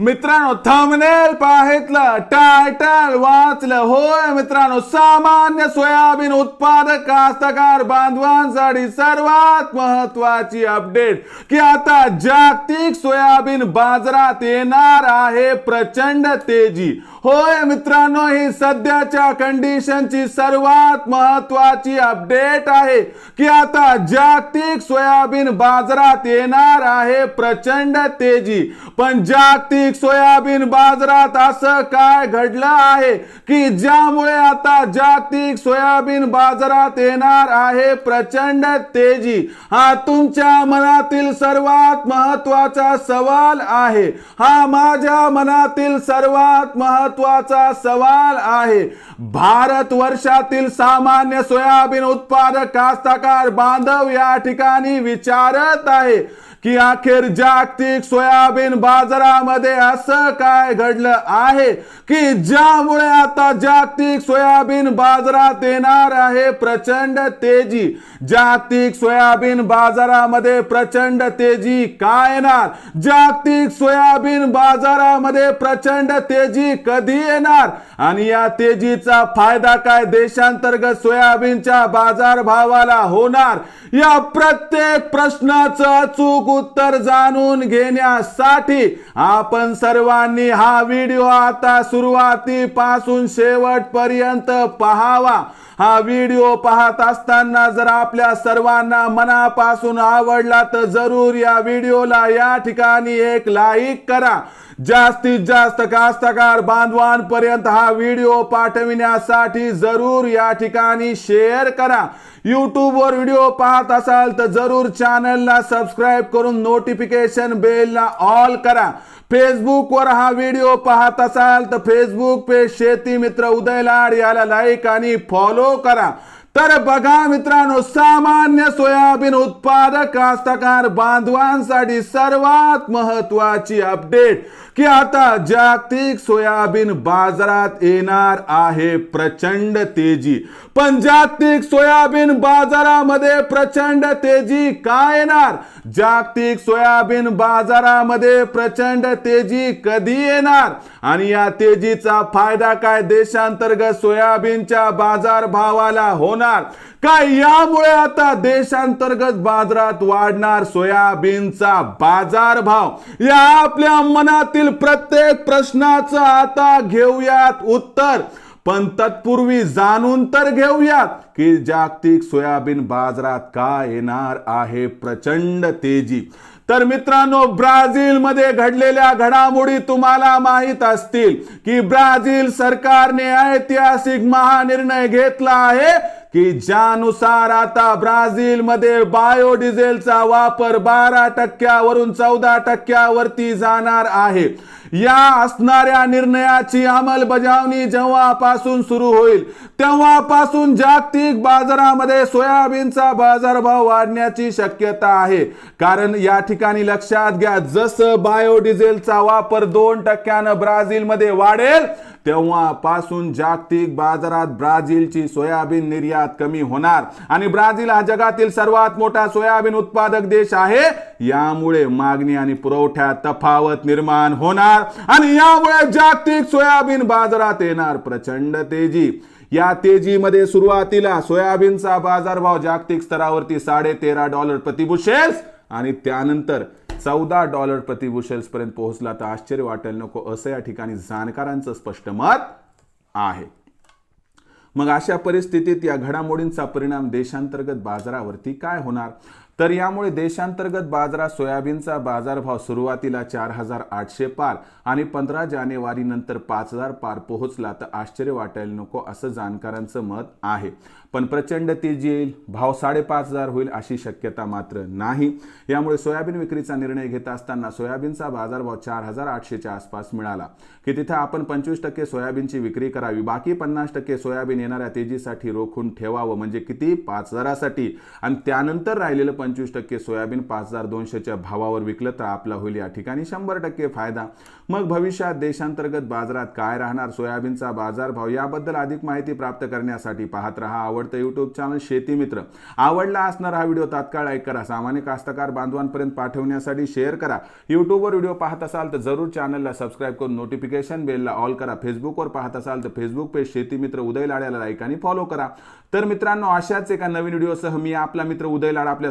मित्रांनो thumbnail पाहितलं title वाचलं. होय मित्रांनो सामान्य सोयाबीन उत्पादक कास्तकार बांधवांसाठी सर्वात महत्वाची अपडेट की आता जागतिक सोयाबीन बाजारात येणार आहे प्रचंड तेजी. होय मित्रांनो ही सध्याच्या कंडिशनची सर्वात महत्वाची अपडेट आहे की आता जागतिक सोयाबीन बाजारात येणार आहे प्रचंड तेजी. पण जागतिक सोयाबीन बाजारात असं काय घडलं आहे की ज्यामुळे आता जागतिक सोयाबीन बाजारात येणार आहे प्रचंड तेजी? हा तुमच्या मनातील सर्वात महत्त्वाचा सवाल आहे. हा माझ्या मनातील सर्वात महत्त्वाचा सवाल आहे. भारत वर्षातील सामान्य सोयाबीन उत्पादक कास्तकार बांधव या ठिकाणी विचारत आहे. की अखेर जागतिक सोयाबीन बाजारामध्ये असं काय घडलं आहे? की ज्यामुळे आता जागतिक सोयाबीन बाजारात येणार आहे प्रचंड तेजी? जागतिक सोयाबीन बाजारामध्ये प्रचंड तेजी काय येणार? जागतिक सोयाबीन बाजारामध्ये प्रचंड तेजी कधी येणार? आणि या तेजीचा फायदा काय देशांतर्गत सोयाबीनच्या बाजारभावाला होणार? या प्रत्येक प्रश्नाचं अचूक उत्तर जाणून घेण्यासाठी आपण सर्वांनी हा व्हिडिओ आता सुरुवातीपासून शेवटपर्यंत पाहावा. हा व्हिडिओ पाहत असताना जर आपल्या सर्वांना मनापासून आवडला तर जरूर या व्हिडिओला या ठिकाणी एक लाईक करा. जास्तीत जास्त कास्तकार बांधवांपर्यंत हा व्हिडिओ पाठविण्यासाठी जरूर या ठिकाणी शेअर करा. यूट्यूबवर व्हिडिओ पाहत असाल तर जरूर चॅनलला सबस्क्राईब करून नोटिफिकेशन बेलला ऑल करा. फेसबुकवर हा व्हिडिओ पाहत असाल तर फेसबुक पेज शेती मित्र उदय लाड याला लाईक आणि फॉलो करा तर बघा मित्रांनो सामान्य सोयाबीन उत्पादक कास्तकार बांधवांसाठी सर्वात महत्वाची अपडेट की आता जागतिक सोयाबीन बाजारात येणार आहे प्रचंड तेजी. पण जागतिक सोयाबीन बाजारामध्ये प्रचंड तेजी काय येणार? जागतिक सोयाबीन बाजारामध्ये प्रचंड तेजी कधी येणार? आणि या तेजीचा फायदा काय देशांतर्गत सोयाबीनच्या बाजार भावाला होणार. काय यामुळे आता देशांतर्गत बाजारात वाढणार सोयाबीनचा बाजार भाव या आपल्या मनातील प्रत्येक प्रश्नाचं आता घेऊयात उत्तर. पण तत्पूर्वी जाणून तर घेऊयात की जागतिक सोयाबीन बाजारात काय येणार आहे प्रचंड तेजी. तर मित्रांनो ब्राझील मध्ये घडलेल्या घडामोडी तुम्हाला माहीत असतील की ब्राझील सरकारने ऐतिहासिक महानिर्णय घेतला आहे. की ज्यानुसार आता ब्राझीलमध्ये बायोडिझेलचा वापर बारा टक्क्यावरून चौदा टक्क्यावरती जाणार आहे. या असणाऱ्या निर्णयाची अंमलबजावणी जेव्हापासून सुरू होईल तेव्हापासून जागतिक बाजारामध्ये सोयाबीनचा बाजारभाव वाढण्याची शक्यता आहे. कारण या ठिकाणी लक्षात घ्या जसं बायोडिझेलचा वापर दोन टक्क्यानं ब्राझीलमध्ये वाढेल तेव्हापासून जागतिक बाजारात ब्राझीलची सोयाबीन निर्यात कमी होणार. आणि ब्राझील हा जगातील सर्वात मोठा सोयाबीन उत्पादक देश आहे. यामुळे मागणी आणि पुरवठ्यात तफावत निर्माण होणार. आणि यामुळे जागतिक सोयाबीन बाजारात येणार प्रचंड तेजी. या तेजीमध्ये सुरुवातीला सोयाबीनचा बाजारभाव जागतिक स्तरावरती साडे तेरा डॉलर प्रतिबुशेल्स आणि त्यानंतर चौदा डॉलर प्रतिबुशेल्स पर्यंत पोहोचला तर आश्चर्य वाटेल. नको असं या ठिकाणी जाणकारांचं स्पष्ट मत आहे. मग अशा परिस्थितीत या घडामोडींचा परिणाम देशांतर्गत बाजारावरती काय होणार? तर यामुळे देशांतर्गत बाजारात सोयाबीनचा बाजारभाव सुरुवातीला चार हजार आठशे पार आणि पंधरा जानेवारी नंतर पाच हजार पार पोहोचला तर आश्चर्य वाटायला नको असं जाणकारांचं मत आहे. पण प्रचंड तेजी येईल भाव साडेपाच हजार होईल अशी शक्यता मात्र नाही. यामुळे सोयाबीन विक्रीचा निर्णय घेत असताना सोयाबीनचा बाजारभाव चार हजार आठशेच्या आसपास मिळाला. की तिथे आपण पंचवीस टक्के सोयाबीनची विक्री करावी बाकी पन्नास टक्के सोयाबीन येणाऱ्या तेजीसाठी रोखून ठेवावं म्हणजे किती? पाच हजारासाठी आणि त्यानंतर राहिलेलं पंचवीस टक्के सोयाबीन पाच हजार दोनशेच्या भावावर विकलं तर आपला होईल या ठिकाणी शंभर टक्के फायदा. मग भविष्यात देशांतर्गत बाजारात काय राहणार? सोयाबीनचा बाजारभाव याबद्दल अधिक माहिती प्राप्त करण्यासाठी पाहत रहा आवडतं युट्यूब चॅनल शेती मित्र. आवडला असणारा हा व्हिडिओ तात्काळ लाईक करा. सामान्य कास्तकार बांधवांपर्यंत पाठवण्यासाठी शेअर करा. युट्यूबवर व्हिडिओ पाहत असाल तर जरूर चॅनलला सबस्क्राईब करून नोटिफिकेशन बेलला ऑल करा. फेसबुकवर पाहत असाल तर फेसबुक पेज शेती मित्र उदय लाड्याला लाईक आणि फॉलो करा. तर मित्रांनो अशाच एका नवीन व्हिडिओसह मी आपला मित्र उदय लाड आपल्या